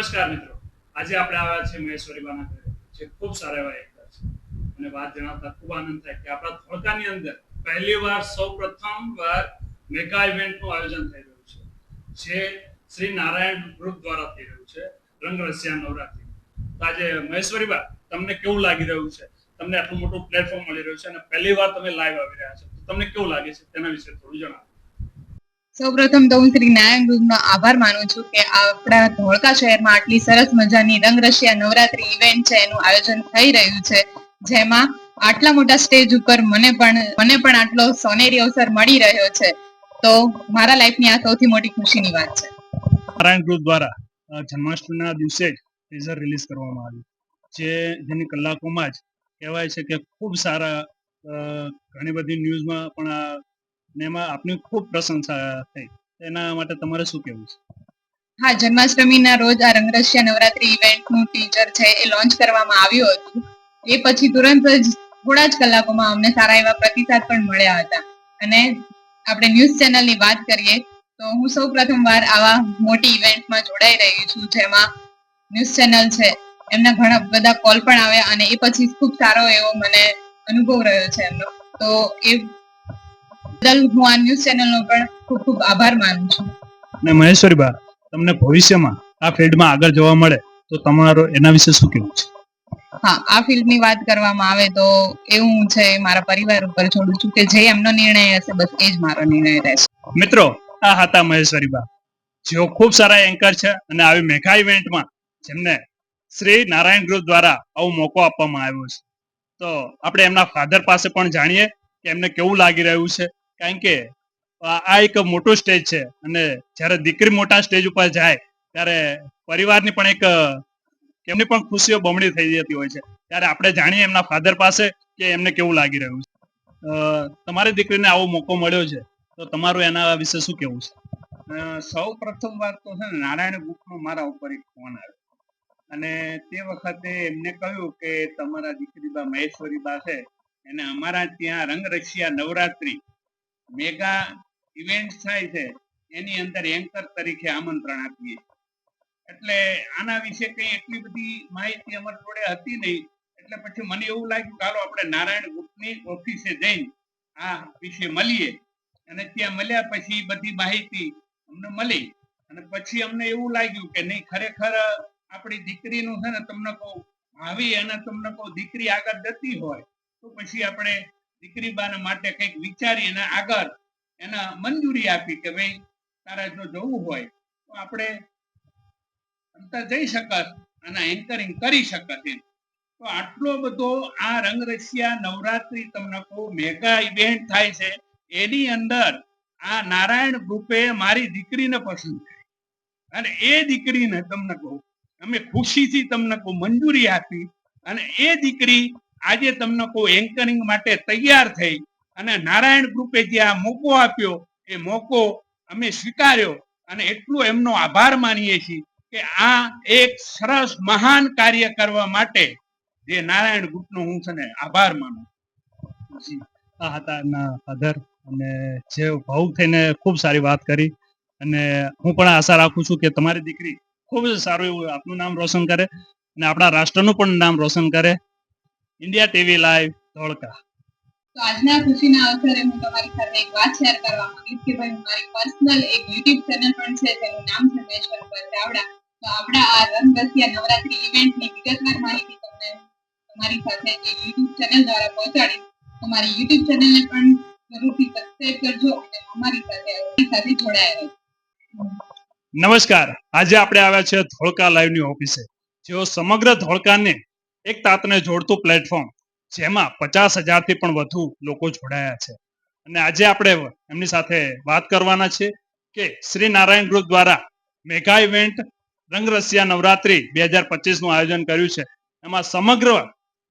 નમસ્કાર મિત્રો. આજે આપણે આવ્યા છે મહેશ્વરીબાના ઘરે, જે ખૂબ સારા એવા એક્ટર છે. અને વાત જણાવતા ખૂબ આનંદ થાય કે આપણા ધોળકાની અંદર પહેલી વાર સૌ પ્રથમ વાર મેગા ઇવેન્ટનું આયોજન થઈ રહ્યું છે, જે શ્રી નારાયણ ગ્રુપ દ્વારા થઈ રહ્યું છે, રંગ રસિયા નવરાત્રી. તો આજે મહેશ્વરી બા, તમને કેવું લાગી રહ્યું છે? તમને આટલું મોટું પ્લેટફોર્મ મળી રહ્યું છે અને પહેલી વાર તમે લાઈવ આવી રહ્યા છો. તમને કેવું લાગે છે? તેના વિશે થોડું જણાવો. સૌપ્રથમ તો હું શ્રી નારાયણ ગ્રુપનો આભાર માનું છું કે આપણા ધોળકા શહેરમાં આટલી સરસ મજાની રંગરશિયા નવરાત્રી ઇવેન્ટ છે એનું આયોજન થઈ રહ્યું છે. જેમાં આટલા મોટા સ્ટેજ ઉપર મને પણ મને પણ આટલો સોનેરી અવસર મળી રહ્યો છે. તો મારા લાઈફની આ સૌથી મોટી ખુશીની વાત છે. નારાયણ ગ્રુપ દ્વારા જન્માષ્ટમીના દિવસે જ ટીઝર રિલીઝ કરવામાં આવ્યું. જે, જેની કલાકોમાં જ કહેવાય છે કે ખૂબ સારા ઘણી બધી ન્યૂઝમાં પણ આ ને એમાં આપની ખૂબ પ્રશંસા થઈ. એના માટે તમારે શું કહેવું છે? હા, જન્માષ્ટમીના રોજ આ રંગરસિયા નવરાત્રી ઇવેન્ટનું ટીચર છે, એ લોન્ચ કરવામાં આવ્યું હતું. એ પછી તુરંત જ થોડા જ કલાકોમાં અમને સારા એવા પ્રતિસાદ પણ મળ્યા હતા. અને આપણે ન્યૂઝ ચેનલની વાત કરીએ, તો હું સૌ પ્રથમવાર આવા મોટી ઇવેન્ટમાં જોડાઈ રહી છું, જેમાં ન્યૂઝ ચેનલ છે, એમના ઘણા બધા કોલ પણ આવ્યા અને એ પછી ખૂબ સારો એવો મને અનુભવ રહ્યો છે એમનો. તો એ બદલ હું આ ન્યૂઝ ચેનલનો પણ ખૂબ ખૂબ આભાર માનું છું. અને મહેશ્વરી બા તમને ભવિષ્યમાં આ ફિલ્ડમાં આગળ જવા મળે તો તમારો એના વિશે શું કહેવું છે? હા આ ફિલ્ડની વાત કરવામાં આવે તો એવું છે મારા પરિવાર ઉપર છોડું છું કે જે એમનો નિર્ણય હશે બસ એ જ મારો નિર્ણય રહેશે. મિત્રો આ હતા મહેશ્વરી બા જેઓ ખૂબ સારા એન્કર છે અને આવી મેગા ઇવેન્ટમાં જેમને શ્રી નારાયણ ગ્રુપ દ્વારા આવો મોકો આપવામાં આવ્યો છે. તો આપણે એમના ફાધર પાસે પણ જાણીએ કે એમને કેવું લાગી રહ્યું છે કારણ કે, આ એક મોટું સ્ટેજ છે. અને જ્યારે દીકરી મોટા સ્ટેજ ઉપર જાય, ત્યારે પરિવારની પણ એક, એમની પણ ખુશીઓ બમણી થઈ જતી હોય છે. ત્યારે આપણે જાણીએ એમના ફાધર પાસે કે એમને કેવું લાગી રહ્યું છે. તમારી દીકરીને આવો મોકો મળ્યો છે, તો તમારું એના વિશે શું કેવું છે? સૌ પ્રથમ વાર તો છે ને, નારાયણ ગ્રુપનો મારા ઉપર એક ફોન આવ્યો. અને તે વખતે એમને કહ્યું કે, તમારા દીકરી બા મહેશ્વરી બા છે. એને અમારા ત્યાં રંગરક્ષિયા નવરાત્રી મેગા ઇવેન્ટ થાય છે, એની અંદર એન્કર તરીકે આમંત્રણ આપીએ. એટલે આના વિશે કઈ એટલી બધી માહિતી અમારી જોડે હતી નહીં, એટલે પછી મને એવું લાગ્યું કે હાલો આપણે નારાયણ ગુપ્તની ઓફિસે જઈને આ વિશે મળીએ. અને ત્યાં મળ્યા પછી બધી માહિતી અમને મળી. અને પછી અમને એવું લાગ્યું કે નહીં, ખરેખર આપણી દીકરીનું છે ને, તમને કહું આવી અને તમને કહું દીકરી આગળ જતી હોય, તો પછી આપણે દીકરી બાના માટે કંઈક વિચારી અને આગળ એને મંજૂરી આપી કે ભાઈ, તારે જો જવું હોય તો આપણે અંતર જઈ શકત અને એન્કરિંગ કરી શકત એમ. તો આટલો બધો આ રંગરસિયા નવરાત્રી તમને કહું મેગા ઇવેન્ટ થાય છે. એની અંદર આ નારાયણ ગ્રુપે મારી દીકરીને પસંદ કરી. અને એ દીકરીને તમને કહું, અમે ખુશીથી તમને કહું, મંજૂરી આપી અને એ દીકરી આજે તમને કહું એન્કરિંગ માટે તૈયાર થઈ અને નારાયણ ગ્રુપે જે આ મોકો આપ્યો, એ મોકો અમે સ્વીકાર્યો અને એટલું એમનો આભાર માનીએ છીએ કે આ એક સરસ મહાન કાર્ય કરવા માટે જે નારાયણ ગ્રુપનો હું છે ને આભાર માનું આ હતા એમના ફાધર અને જે ભાવુક થઈને ખૂબ સારી વાત કરી અને હું પણ આશા રાખું છું કે તમારી દીકરી ખૂબ જ સારું એવું આપનું નામ રોશન કરે અને આપણા રાષ્ટ્રનું પણ નામ રોશન કરે. ઇન્ડિયા ટીવી લાઈવ ધોળકા તો આજના ખુશીના અવસરે હું તમારી સાથે એક વાત શેર કરવા માંગીશ કે ભાઈ મારી પર્સનલ એક યુટ્યુબ ચેનલ પણ છે જેનું નામ છે મેશ્વર પર ચાવડા તો આપણા આ રંગરસિયા નવરાત્રી ઇવેન્ટની વિગતવાર માહિતી તમને તમારી સાથે જે યુટ્યુબ ચેનલ દ્વારા પહોંચાડીશ. તમારી યુટ્યુબ ચેનલને પણ જરૂરથી સબસ્ક્રાઇબ કરજો અને અમારી સાથે અમારી સાથે જોડાયા નમસ્કાર. આજે આપણે આવ્યા છે ધોળકા લાઈવની ઓફિસે જેઓ સમગ્ર ધોળકાને એક તાતને જોડતું પ્લેટફોર્મ જેમાં પચાસ હજારથી પણ વધુ લોકો જોડાયા છે. અને આજે આપણે એમની સાથે વાત કરવાના છે કે શ્રી નારાયણ ગ્રુપ દ્વારા મેગા ઇવેન્ટ રંગરસિયા નવરાત્રી બે હજાર પચીસનું આયોજન કર્યું છે. એમાં સમગ્ર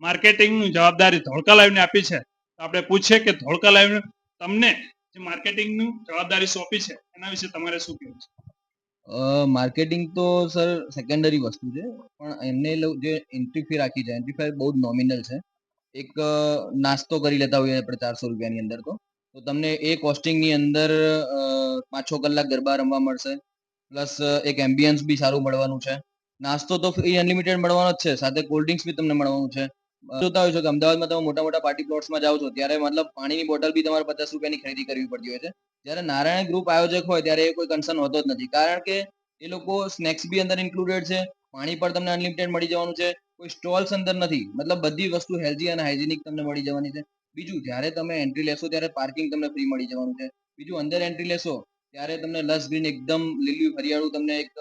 માર્કેટિંગની જવાબદારી ધોળકા લાઈવને આપી છે. આપણે પૂછીએ કે ધોળકા લાઈવ તમને જે માર્કેટિંગની જવાબદારી સોંપી છે, એના વિશે તમારે શું કહેવું છે? માર્કેટિંગ તો સર સેકન્ડરી વસ્તુ છે, પણ એમને જે એન્ટ્રી ફી રાખી છે એન્ટ્રી ફી બહુ નોમિનલ છે. એક નાસ્તો કરી લેતા હોઈએ આપણે ચારસો રૂપિયાની અંદર તો. તો તમને એ કોસ્ટિંગની અંદર પાંચ છ કલાક ગરબા રમવા મળશે પ્લસ એક એમ્બિયન્સ બી સારું મળવાનું છે. નાસ્તો તો ફ્રી અનલિમિટેડ મળવાનો જ છે, સાથે કોલ્ડ ડ્રિંક્સ બી તમને મળવાનું છે. જોતા હોય છો? કે અમદાવાદમાં તમે મોટા મોટા પાર્ટી પ્લોટ્સમાં જાઓ છો, ત્યારે મતલબ પાણીની બોટલ બી તમારે પચાસ રૂપિયાની ખરીદી કરવી પડતી હોય છે. જ્યારે નારાયણ ગ્રુપ આયોજક હોય, ત્યારે એ કોઈ કન્સર્ન હોતો જ નથી. કારણ કે એ લોકો સ્નેક્સ બી અંદર ઇન્ક્લુડેડ છે, પાણી પણ તમને અનલિમિટેડ મળી જવાનું છે, કોઈ સ્ટોલ્સ અંદર નથી. મતલબ બધી વસ્તુ હેલ્ધી અને હાઇજેનિક તમને મળી જવાની છે. બીજું, જ્યારે તમે એન્ટ્રી લેશો, ત્યારે પાર્કિંગ તમને ફ્રી મળી જવાનું છે. બીજું, અંદર એન્ટ્રી લેશો, ત્યારે તમને લસ ગ્રીન એકદમ લીલું, હરિયાળું તમને એક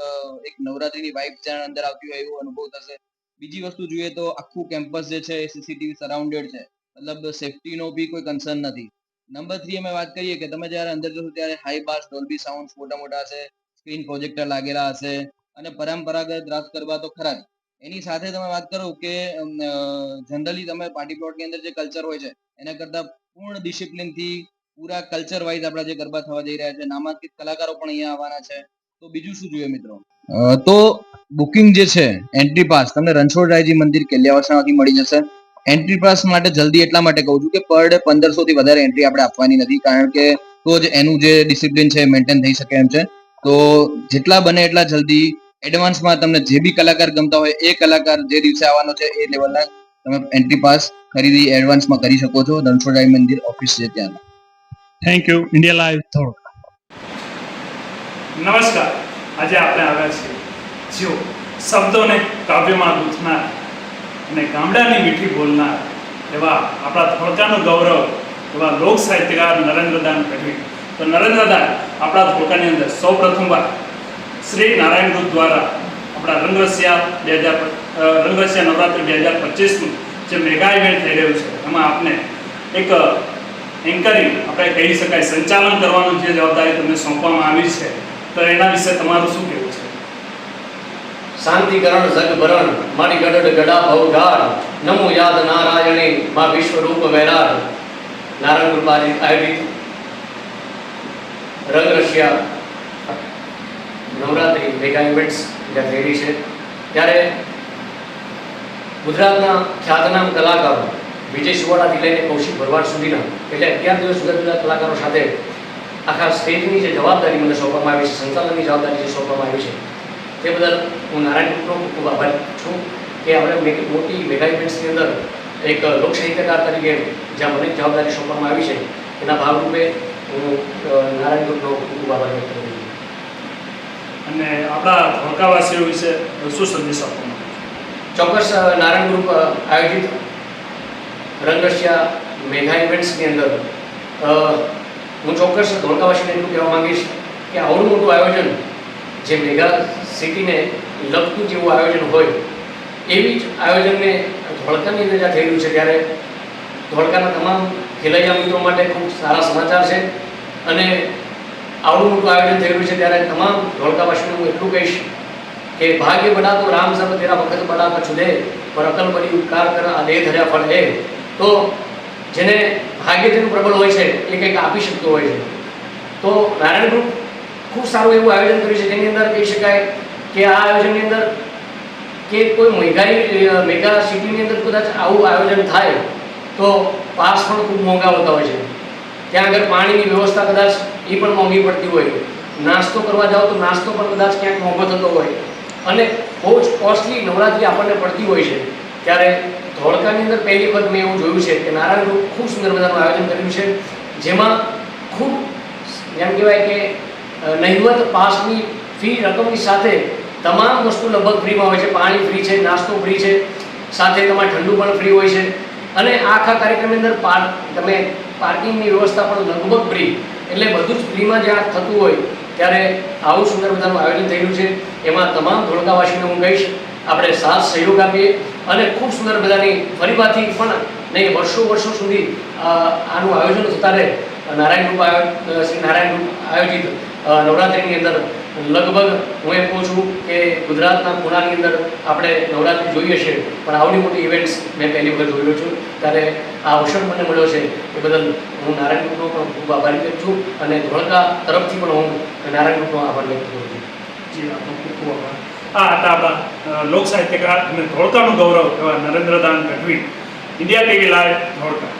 એક નવરાત્રીની વાઇબ જ્યાં અંદર આવતી હોય, એવો અનુભવ થશે. બીજી વસ્તુ જોઈએ તો આખું કેમ્પસ જે છે સીસીટીવી સરાઉન્ડેડ છે. મતલબ સેફટીનો બી કોઈ કન્સર્ન નથી. નંબર થ્રી અમે વાત કરીએ કે તમે જ્યારે અંદર જશો ત્યારે હાઈ બાર ડોલ્બી સાઉન્ડ મોટા મોટા હશે સ્ક્રીન પ્રોજેક્ટર લાગેલા હશે અને પરંપરાગત રાસ ગરબા તો ખરા એની સાથે તમે વાત કરો કે જનરલી તમે પાર્ટી પ્લોટની અંદર જે કલ્ચર હોય છે, એના કરતાં પૂર્ણ ડિસિપ્લિનથી પૂરા કલ્ચર વાઇઝ આપણા જે ગરબા થવા જઈ રહ્યા છે, નામાંકિત કલાકારો પણ અહીંયા આવવાના છે. તો બીજું શું જોઈએ મિત્રો? તો બુકિંગ જે છે એન્ટ્રી પાસ તમને રણછોડરાયજી મંદિર કેલિયાવાસણાથી મળી જશે. એન્ટ્રી પાસ માટે જલ્દી એટલા માટે કહું છું કે પર ડે પંદરસો થી વધારે એન્ટ્રી આપણે આપવાની નથી કારણ કે તો જ એનું જે ડિસિપ્લિન છે મેન્ટેન થઈ શકે એમ છે. તો જેટલા બને એટલા જલ્દી એડવાન્સમાં તમને જે બી કલાકાર ગમતા હોય એ કલાકાર જે દિવસે આવવાનો છે એ લેવલના તમે એન્ટ્રી પાસ ખરીદી એડવાન્સમાં કરી શકો છો રણછોડરાય મંદિર ઓફિસ છે ત્યાં થેન્ક યુ ઇન્ડિયા લાઈવ થોડ નમસ્કાર. આજે આપણે આવ્યા છીએ. જેઓ શબ્દોને કાવ્યમાં ગૂંથનાર અને ગામડાની મીઠી બોલનાર એવા આપણા ધોળકાનું ગૌરવ, એવા લોક સાહિત્યકાર નરેન્દ્રદાન ગઢવી. તો નરેન્દ્રદાન, આપણા ધોળકાની અંદર સૌ પ્રથમવાર શ્રી નારાયણ ગ્રુપ દ્વારા આપણા રંગરસિયા બે હજાર રંગરસિયા નવરાત્રિ બે હજાર પચીસનું જે મેગા ઇવેન્ટ થઈ રહ્યું છે, એમાં આપને એક એન્કરિંગ આપણે કહી શકાય, સંચાલન કરવાનું જે જવાબદારી તમને સોંપવામાં આવી છે, તો એના વિશે તમારું શું કહેવું? શાંતિકરણ, જગભરણ, મારી ગડડ ગડા ભવગાર નમો યાદ નારાયણી, મા વિશ્વરૂપ વૈરાગ. નારાયણ કૃપાજી આયોજિત રંગ રશિયા. નવરાત્રિ મેગા ઇવેન્ટ્સ જ્યાં થઈ છે. ત્યારે ગુજરાતના ખ્યાતનામ કલાકારો, વિજય સુવાડાથી લઈને કૌશિક ભરવાડ સુધીના, એટલે અગિયાર દિવસ જુદા જુદા કલાકારો સાથે આખા સ્ટેજની જે જવાબદારી મને સોંપવામાં આવી છે, સંચાલનની જવાબદારી જે સોંપવામાં આવી છે તે બદલ હું નારાયણ ગ્રુપનો ખૂબ આભારી છું કે આપણે મોટી મેગા ઇવેન્ટ્સની અંદર એક લોકસાહિત્યકાર તરીકે જ્યાં મને જવાબદારી સોંપવામાં આવી છે એના ભાગરૂપે હું નારાયણ ગ્રુપનો ખૂબ ખૂબ આભાર વ્યક્ત કરું છું. અને આપણા ધોળકાવાસીઓ વિશે શું સંદેશ આપવાનો ચોક્કસ નારાયણ ગ્રુપ આયોજિત રંગરસિયા મેગા ઇવેન્ટ્સની અંદર હું ચોક્કસ ધોળકાવાસીને એટલું કહેવા માંગીશ કે આવડું મોટું આયોજન જે મેગા સિટીને લગતું જેવું આયોજન હોય, એવી જ આયોજનને ધોળકાની જ્યાં થઈ રહ્યું છે, ત્યારે ધોળકાના તમામ ખેલૈયા મિત્રો માટે ખૂબ સારા સમાચાર છે. અને આવડું મોટું આયોજન થઈ રહ્યું છે, ત્યારે તમામ ધોળકાવાસીને હું એટલું કહીશ કે ભાગ્ય બના તો રામ સબ તેરા વખત બના કછું દે પર અકલ બની ઉપકાર કર, આ દેહ ધર્યા ફળ દે તો જેને ભાગ્ય તેનું પ્રબળ હોય છે, એ કંઈક આપી શકતો હોય છે. તો નારાયણ ગ્રુપ ખૂબ સારું એવું આયોજન કર્યું છે. તેની અંદર કહી શકાય કે આ આયોજનની અંદર કે કોઈ મેઘાઈ મેગા સિટીની અંદર કદાચ આવું આયોજન થાય તો પાસ પણ ખૂબ મોંઘા હોતા હોય છે. ત્યાં આગળ પાણીની વ્યવસ્થા કદાચ એ પણ મોંઘી પડતી હોય. નાસ્તો કરવા જાઓ તો નાસ્તો પણ કદાચ ક્યાંક મોંઘો થતો હોય. અને બહુ જ કોસ્ટલી નવરાત્રી આપણને પડતી હોય છે. ત્યારે ધોળકાની અંદર પહેલી વખત મેં એવું જોયું છે કે નારાયણ ગ્રુપ ખૂબ સુંદર મજાનું આયોજન કર્યું છે. જેમાં ખૂબ એમ કહેવાય કે નહિવત પાસની ફી રકમની સાથે તમામ વસ્તુ લગભગ ફ્રીમાં હોય છે. પાણી ફ્રી છે, નાસ્તો ફ્રી છે, સાથે તમારે ઠંડુ પણ ફ્રી હોય છે. અને આખા કાર્યક્રમની અંદર પાર્ક, તમે પાર્કિંગની વ્યવસ્થા પણ લગભગ ફ્રી. એટલે બધું જ ફ્રીમાં જ્યાં થતું હોય, ત્યારે આવું સુંદર મજાનું આયોજન થયેલું છે. એમાં તમામ ધોળકાવાસીને હું કહીશ, આપણે સાથ સહયોગ આપીએ અને ખૂબ સુંદર મજાની ફરીમાંથી પણ નહીં, વર્ષો વર્ષો સુધી આનું આયોજન થતા રહે. નારાયણ આયો શ્રી નારાયણ ગ્રુપ આયોજિત નવરાત્રિની અંદર લગભગ હું એમ કહું છું કે ગુજરાતના ખૂણાની અંદર આપણે નવરાત્રિ જોઈએ છે, પણ આવડી મોટી ઇવેન્ટ્સ મેં પહેલી વખત જોયેલો છું. ત્યારે આ અવસર મને મળ્યો છે એ બદલ હું નારાયણ ગ્રુપનો પણ ખૂબ આભારી વ્યક્ત છું અને ધોળકા તરફથી પણ હું નારાયણ ગ્રુપનો આભાર વ્યક્ત કરું છું. જી ખૂબ આભાર. આ હતા આપણા લોક સાહિત્યકાર અને ધોળકાનું ગૌરવ એવા Narendradan Gadhvi, India TV live Dholka.